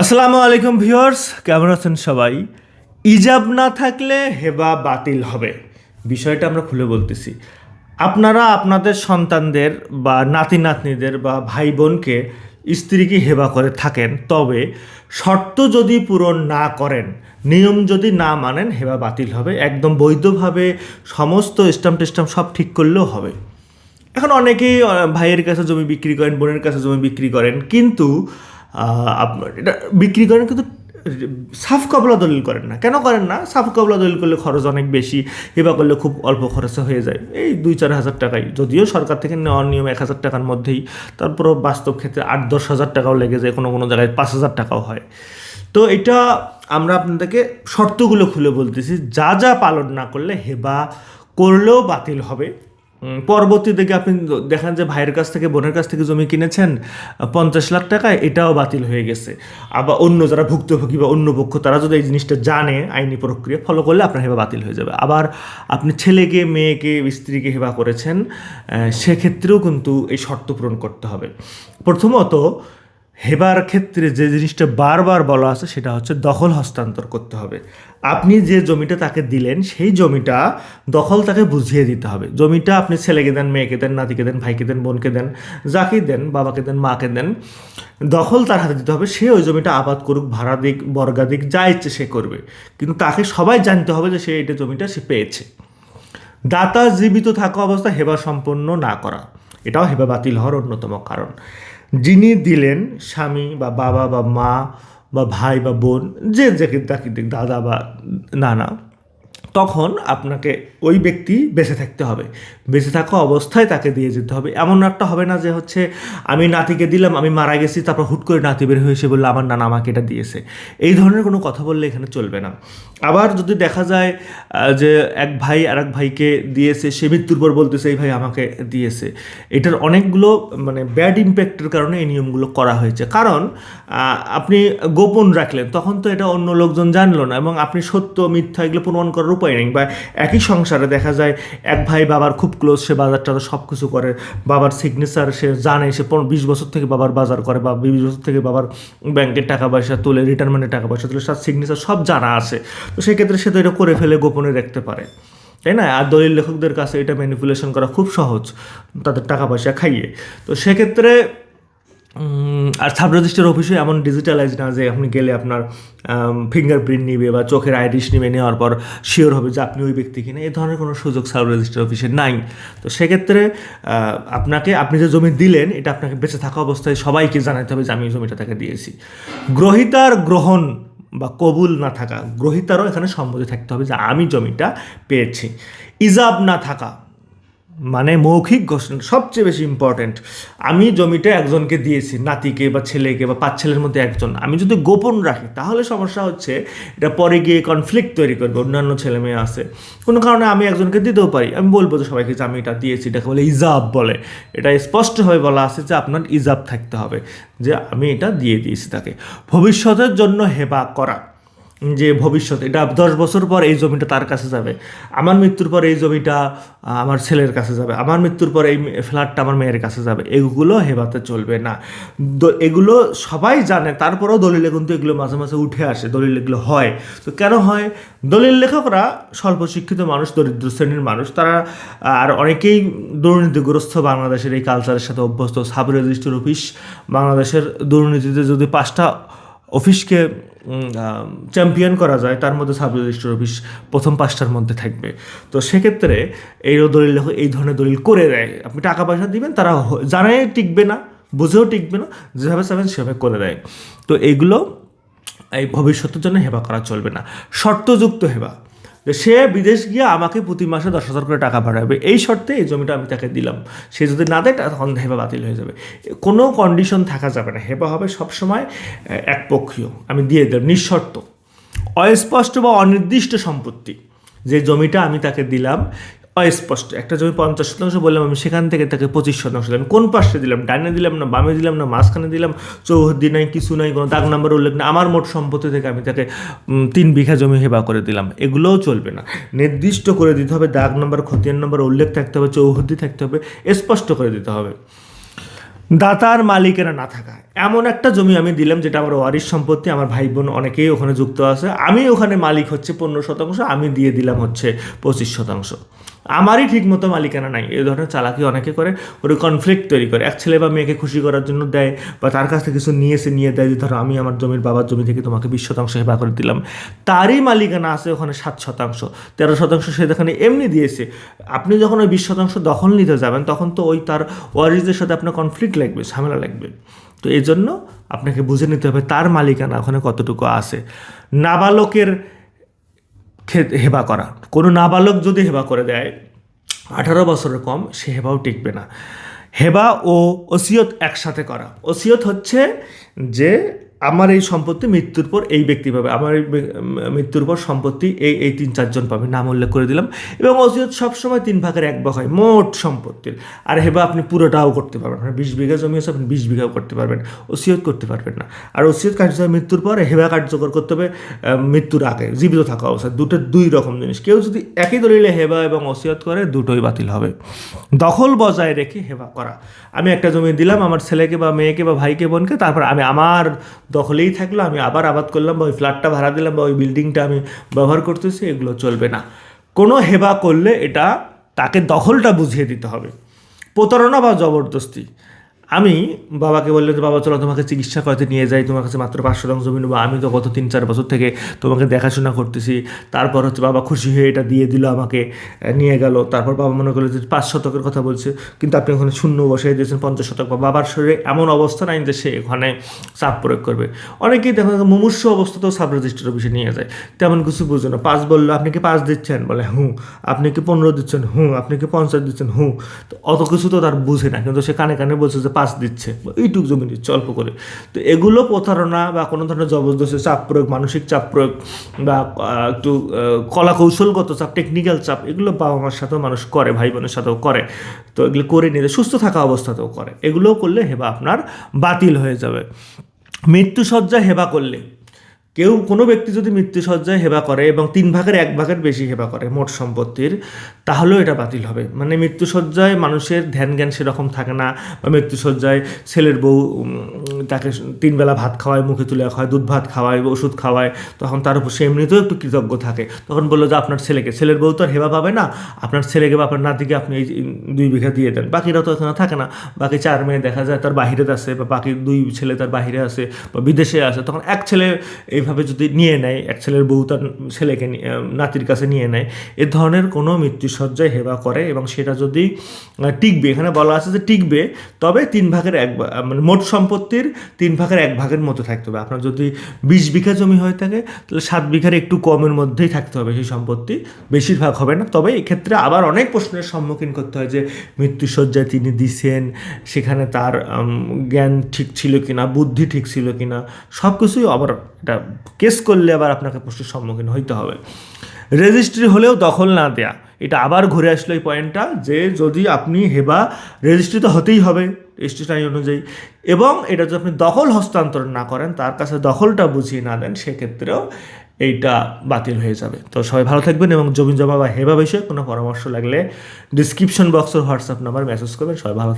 আসসালামু আলাইকুম ভিউয়ার্স, কেমন আছেন সবাই? ইজাব না থাকলে হেবা বাতিল হবে। বিষয়টা আমরা খুলে বলতেছি। আপনারা আপনাদের সন্তানদের বা নাতি নাতনিদের বা ভাই বোনকে স্ত্রীকে হেবা করে থাকেন? তবে শর্ত যদি পূরণ না করেন, নিয়ম যদি না মানেন, হেবা বাতিল হবে। একদম বৈধভাবে সমস্ত স্টাম্প টেস্টাম্প সব ঠিক করলেও হবে। এখন অনেকেই ভাইয়ের কাছে জমি বিক্রি করেন, বোনের কাছে জমি বিক্রি করেন। কিন্তু এটা বিক্রি করেন কিন্তু সাফ কবলা দলিল করেন না। কেন করেন না? সাফ কবলা দলিল করলে খরচ অনেক বেশি এবার করলে খুব অল্প খরচে হয়ে যায়। এই দুই চার হাজার টাকাই। যদিও সরকার থেকে নেওয়ার নিয়ম এক হাজার টাকার মধ্যেই তারপর বাস্তব ক্ষেত্রে আট দশ হাজার টাকাও লেগে যায়, কোনো কোনো জায়গায় পাঁচ হাজার টাকাও হয়। তো এটা আমরা আপনাদেরকে শর্তগুলো খুলে বলতেছি, যা যা পালন না করলে হেবা করলেও বাতিল হবে। পরবর্তী দিকে আপনি দেখেন যে ভাইয়ের কাছ থেকে, বোনের কাছ থেকে জমি কিনেছেন পঞ্চাশ লাখ টাকায়, এটাও বাতিল হয়ে গেছে। আবার অন্য যারা ভুক্তভোগী বা অন্য পক্ষ, তারা যদি এই জিনিসটা জানে, আইনি প্রক্রিয়া ফলো করলে আপনার হেবা বাতিল হয়ে যাবে। আবার আপনি ছেলেকে, মেয়েকে, স্ত্রীকে হেবা করেছেন সেক্ষেত্রেও কিন্তু এই শর্ত পূরণ করতে হবে। প্রথমত হেবার ক্ষেত্রে যে জিনিসটা বারবার বলা আছে, সেটা হচ্ছে দখল হস্তান্তর করতে হবে। আপনি যে জমিটা তাকে দিলেন, সেই জমিটা দখল তাকে বুঝিয়ে দিতে হবে। জমিটা আপনি ছেলেকে দেন, মেয়েকে দেন, নাতিকে দেন, ভাইকে দেন, বোনকে দেন যাকেই দেন, বাবাকে দেন, মাকে দেন, দখল তার হাতে দিতে হবে। সে ওই জমিটা আবাদ করুক, ভাড়া দিক, বর্গা দিক, যা ইচ্ছে সে করবে। কিন্তু তাকে সবাই জানতে হবে যে সে এটা জমিটা সে পেয়েছে। দাতা জীবিত থাকা অবস্থা হেবা সম্পন্ন না করা। এটাও হেবা বাতিল হওয়ার অন্যতম কারণ। যিনি দিলেন স্বামী বা বাবা বা মা বা ভাই বা বোন যে যাকে তাকে দাদা বা নানা তখন আপনাকে ওই ব্যক্তি বেঁচে থাকতে হবে। বেঁচে থাকা অবস্থায় তাকে দিয়ে যেতে হবে। এমন একটা হবে না যে হচ্ছে, আমি নাতিকে দিলাম, আমি মারা গেছি, তারপর হুট করে নাতি বের হয়ে এসে বলল, আমার নানা আমাকে এটা দিয়েছে। এই ধরনের কোনো কথা বললে এখানে চলবে না। আবার যদি দেখা যায় যে এক ভাই আর এক ভাইকে দিয়েছে, সে মৃত্যুর পর বলতেছে, এই ভাই আমাকে দিয়েছে। এটার অনেকগুলো মানে ব্যাড ইম্প্যাক্টের কারণে এই নিয়মগুলো করা হয়েছে। কারণ আপনি গোপন রাখলেন, তখন তো এটা অন্য লোকজন জানলো না এবং আপনি সত্য, মিথ্যা এগুলো প্রমাণ করার উপায় নেই বা একই সংসারে দেখা যায়, এক ভাই বাবার খুব ক্লোজ সে বাজারটা সব কিছু করে। বাবার সিগনেচার সে জানে, সে পনেরো বিশ বছর থেকে বাবার বাজার করে, বা বিশ বছর থেকে বাবার ব্যাংকের টাকা পয়সা তোলে রিটায়ারমেন্টের টাকা পয়সা তোলে, তার সিগনেচার সব জানা আছে। তো সেক্ষেত্রে সে তো এটা করে ফেলে, গোপনে রাখতে পারে। তাই না? আর দলিল লেখকদের কাছে এটা ম্যানিপুলেশন করা খুব সহজ, তাদের টাকা পয়সা খাইয়ে। তো সেক্ষেত্রে আর সাব রেজিস্টার অফিসে এমন ডিজিটালাইজ না যে আপনি গেলে আপনার ফিঙ্গারপ্রিন্ট নিবে বা চোখের আইরিশ নিবে, নেওয়ার পর শিওর হবে যে আপনি ওই ব্যক্তি কিনা। এই ধরনের কোনো সুযোগ সাব রেজিস্টার অফিসে নাই। তো সেক্ষেত্রে আপনাকে, আপনি যে জমি দিলেন, এটা আপনাকে বেঁচে থাকা অবস্থায় সবাইকে জানাতে হবে যে আমি জমিটা তাকে দিয়েছি। গ্রহিতার গ্রহণ বা কবুল না থাকা, গ্রহিতারও এখানে সম্মতি থাকতে হবে যে আমি জমিটা পেয়েছি। ইজাব না থাকা মানে মৌখিক ঘোষণা সবচেয়ে বেশি ইম্পর্ট্যান্ট আমি জমিটা একজনকে দিয়েছি, নাতিকে বা ছেলেকে বা পাঁচ ছেলের মধ্যে একজন। আমি যদি গোপন রাখি, তাহলে সমস্যা হচ্ছে এটা পরে গিয়ে কনফ্লিক্ট তৈরি করবে, অন্যান্য ছেলে মেয়ে আছে। কোনো কারণে আমি একজনকে দিতেও পারি। আমি বলব যে সবাইকে যে আমি এটা দিয়েছি, এটাকে বলে ইজাব বলে। এটা স্পষ্টভাবে বলা আছে যে আপনার ইজাব থাকতে হবে, যে আমি এটা দিয়ে দিয়েছি তাকে। ভবিষ্যতের জন্য হেবা করা। যে ভবিষ্যৎ, এটা দশ বছর পর এই জমিটা তার কাছে যাবে। আমার মৃত্যুর পর এই জমিটা আমার ছেলের কাছে যাবে। আমার মৃত্যুর পর এই ফ্ল্যাটটা আমার মেয়ের কাছে যাবে। এগুলো হেবাতে চলবে না। এগুলো সবাই জানে, তারপরেও দলিলে কিন্তু এগুলো মাঝে মাঝে উঠে আসে, দলিল এগুলো হয়। তো কেন হয়? দলিল লেখকরা স্বল্প শিক্ষিত মানুষ, দরিদ্র শ্রেণির মানুষ, তারা আর অনেকেই দুর্নীতিগ্রস্ত বাংলাদেশের এই কালচারের সাথে অভ্যস্ত। সাব রেজিস্টার অফিস বাংলাদেশের দুর্নীতিতে যদি পাঁচটা অফিসকে চ্যাম্পিয়ন করা যায়, তার মধ্যে সাব ইস্টরবিশ প্রথম পাঁচটার মধ্যে থাকবে। তো সেক্ষেত্রে এই দলিল এই ধরনের দলিল করে দেয়। আপনি টাকা পয়সা দিবেন, তারা জানায় টিকবে না, বুঝেও টিকবে না, যেভাবে চাবেন সেভাবে করে দেয়। তো এইগুলো এই ভবিষ্যতের জন্য হেবা করা চলবে না। শর্তযুক্ত হেবা। যে সে বিদেশ গিয়ে আমাকে প্রতি মাসে দশ হাজার করে টাকা পাঠাবে। এই শর্তে এই জমিটা আমি তাকে দিলাম। সে যদি না দেয় তখন হেবা বাতিল হয়ে যাবে। কোনো কন্ডিশন থাকা যাবে না। হেবা হবে সবসময় একপক্ষীয়। আমি দিয়ে দেব নিঃশর্ত। অস্পষ্ট বা অনির্দিষ্ট সম্পত্তি। যে জমিটা আমি তাকে দিলাম অস্পষ্ট একটা জমি পঞ্চাশ শতাংশ বললাম, আমি সেখান থেকে তাকে পঁচিশ শতাংশ দিলাম। কোন পাশে দিলাম? ডানে দিলাম না বামে দিলাম না মাঝখানে দিলাম? চৌহদ্দি নাই, কিছু নাই, কোনো দাগ নাম্বার, উল্লেখ না আমার মোট সম্পত্তি থেকে আমি তাকে তিন বিঘা জমি হেবা করে দিলাম। এগুলোও চলবে না। নির্দিষ্ট করে দিতে হবে, দাগ নাম্বার, খতিয়ান নাম্বার, উল্লেখ থাকতে হবে, চৌহদ্দি থাকতে হবে, স্পষ্ট করে দিতে হবে। দাতার মালিকেরা না থাকা। এমন একটা জমি আমি দিলাম, যেটা আমার ওয়ারিশ সম্পত্তি, আমার ভাই বোন অনেকেই ওখানে যুক্ত আছে। আমি ওখানে মালিক হচ্ছে পনেরো শতাংশ, আমি দিয়ে দিলাম হচ্ছে পঁচিশ শতাংশ। আমারই ঠিকমতো মালিকানা নাই। এই ধরনের চালাকি অনেকে করে, ওরা কনফ্লিক্ট তৈরি করে। এক ছেলে বা মেয়েকে খুশি করার জন্য দেয় বা তার কাছ থেকে কিছু নিয়ে এসে নিয়ে দেয় যে, ধরো আমি আমার জমির বাবার জমি থেকে তোমাকে বিশ শতাংশ হেবা করে দিলাম। তারই মালিকানা আছে ওখানে সাত শতাংশ। তেরো শতাংশ সে যেখানে এমনি দিয়েছে। আপনি যখন ওই বিশ শতাংশ দখল নিতে যাবেন, তখন তো ওই তার ওয়ারিসদের সাথে আপনার কনফ্লিক্ট লাগবে, ঝামেলা লাগবে। তো এই জন্য আপনাকে বুঝে নিতে হবে তার মালিকানা ওখানে কতটুকু আছে। নাবালকের হেবা করা। কোনো নাবালক যদি হেবা করে দেয়, আঠারো বছরের কম সে হেবাও টিকবে না। হেবা ও ওসিয়ত একসাথে করা। ওসিয়ত হচ্ছে যে আমার এই সম্পত্তি মৃত্যুর পর এই ব্যক্তি পাবে। আমার এই মৃত্যুর পর সম্পত্তি এই এই তিন, চারজন পাবে। নাম উল্লেখ করে দিলাম। এবং ওসিয়ত সবসময় তিন ভাগের এক ভাগ হয়, মোট সম্পত্তির। আর হেবা, আপনি পুরোটাও করতে পারবেন আপনার বিশ বিঘা জমি আছে, আপনি বিশ বিঘাও করতে পারবেন। ওসিয়ত করতে পারবেন না। আর ওসিয়ত কার্যকর মৃত্যুর পর হেবা কার্যকর করতে হবে মৃত্যুর আগে। জীবিত থাকা অবস্থায়। দুটো, দুই রকম জিনিস। কেউ যদি একই দলিলে হেবা এবং ওসিয়ত করে, দুটোই বাতিল হবে। দখল বজায় রেখে হেবা করা। আমি একটা জমি দিলাম, আমার ছেলেকে বা মেয়েকে বা ভাইকে, বোনকে, তারপর আমি আমার দখলেই থাকল, আমি আবার আবাদ করলাম বা ওই ফ্ল্যাটটা ভাড়া দিলাম বা ওই বিল্ডিংটা আমি ব্যবহার করতেছি, এগুলো চলবে না। কোনো হেবা করলে এটা তাকে দখলটা বুঝিয়ে দিতে হবে। প্রতারণা বা জবরদস্তি। আমি বাবাকে বললাম যে, বাবা, চলো তোমাকে চিকিৎসা করাতে নিয়ে যাই, তোমার কাছে মাত্র পাঁচশো শতাংশ জমি নেব। আমি তো গত তিন চার বছর থেকে তোমাকে দেখাশোনা করতেছি। তারপর হচ্ছে বাবা খুশি হয়ে এটা দিয়ে দিল আমাকে নিয়ে গেল। তারপর বাবা মনে করল যে, পাঁচ শতকের কথা বলছে। কিন্তু আপনি ওখানে শূন্য বসিয়ে দিয়েছেন, পঞ্চাশ শতক। বা বাবার শরীরে এমন অবস্থা নাই যে সে ওখানে চাপ প্রয়োগ করবে। অনেকেই দেখা যায় মুমূর্ষ অবস্থাতেও সাব রেজিস্টার অফিসে নিয়ে যায়। তেমন কিছু বুঝো না। পাঁচ বলল, আপনি কি পাঁচ দিচ্ছেন? বলে, হুঁ। আপনি কি পনেরো দিচ্ছেন? হুঁ। আপনি কি পঞ্চাশ দিচ্ছেন? হুঁ। তো অত কিছু তো তার বুঝে না। কিন্তু সে কানে কানে বলছে যে পাঁচ দিচ্ছে, এইটুক জমি দিচ্ছে, অল্প করে। তো এগুলো প্রতারণা বা কোনো ধরনের জবরদস্তি, চাপ প্রয়োগ, মানসিক চাপ প্রয়োগ বা একটু কলা কৌশলগত চাপ টেকনিক্যাল চাপ, এগুলো বাবা মার সাথেও মানুষ করে ভাই বোনের সাথেও করে। তো এগুলো করে নিয়ে সুস্থ থাকা অবস্থাতেও করে। এগুলো করলে হেবা আপনার বাতিল হয়ে যাবে। মৃত্যুসজ্জা হেবা করলে কেউ কোনো ব্যক্তি যদি মৃত্যুসজ্জায় হেবা করে এবং তিন ভাগের এক ভাগের বেশি হেবা করে মোট সম্পত্তির, তাহলেও এটা বাতিল হবে। মানে মৃত্যুসজ্জায় মানুষের ধ্যান জ্ঞান সেরকম থাকে না বা মৃত্যুসজ্জায় ছেলের বউ তাকে তিনবেলা ভাত খাওয়ায়, মুখে তুলে খাওয়ায়, দুধ ভাত খাওয়ায়, ওষুধ খাওয়ায়, তখন তার উপর সে এমনিতেও একটু কৃতজ্ঞ থাকে। তখন বলল যে, আপনার ছেলেকে, ছেলের বউ তো আর হেবা পাবে না। আপনার ছেলেকে বা আপনার নাতিকে আপনি এই দুই বিঘা দিয়ে দেন। বাকিরা তো এখানে থাকে না। বাকি চার মেয়ে দেখা যায় তার বাহিরে আছে, বা বাকি দুই ছেলে তার বাহিরে আছে, বা বিদেশে আছে। তখন এক ছেলে এইভাবে যদি নিয়ে নেয়, এক ছেলের বউ তার ছেলেকে নাতির কাছে নিয়ে নেয়, এ ধরনের কোনো মৃত্যুসজ্জায় হেবা করে এবং সেটা যদি টিকবে, এখানে বলা আছে যে টিকবে, তবে তিন ভাগের এক মানে মোট সম্পত্তির তিন ভাগের এক ভাগের মতো থাকতে হবে। আপনার যদি বিশ বিঘা জমি হয়ে থাকে তাহলে সাত বিঘার একটু কমের মধ্যেই থাকতে হবে সেই সম্পত্তি। বেশিরভাগ হবে না। তবে এক্ষেত্রে আবার অনেক প্রশ্নের সম্মুখীন করতে হয় যে মৃত্যুসজ্জায় তিনি দিছেন, সেখানে তার জ্ঞান ঠিক ছিল কিনা, বুদ্ধি ঠিক ছিল কিনা সব কিছুই আবার এটা কেস করলে আবার আপনাকে প্রশ্নের সম্মুখীন হইতে হবে। রেজিস্ট্রি হলেও দখল না দেয়া। আবার ঘুরে আসলো এই পয়েন্টটা যে যদি আপনি হেবা রেজিস্ট্রি তো হতেই হবে রেজিস্ট্রেশন আইন অনুযায়ী এবং এটা যদি আপনি দখল হস্তান্তর না করেন, তার কাছে দখলটা বুঝিয়ে না দেন, সেক্ষেত্রেও এইটা বাতিল হয়ে যাবে। তো সবাই ভালো থাকবেন এবং জমি জমা বা হেবা বিষয়ে কোনো পরামর্শ লাগলে ডিসক্রিপশন বক্সের হোয়াটসঅ্যাপ নাম্বার মেসেজ করবেন। সবাই ভালো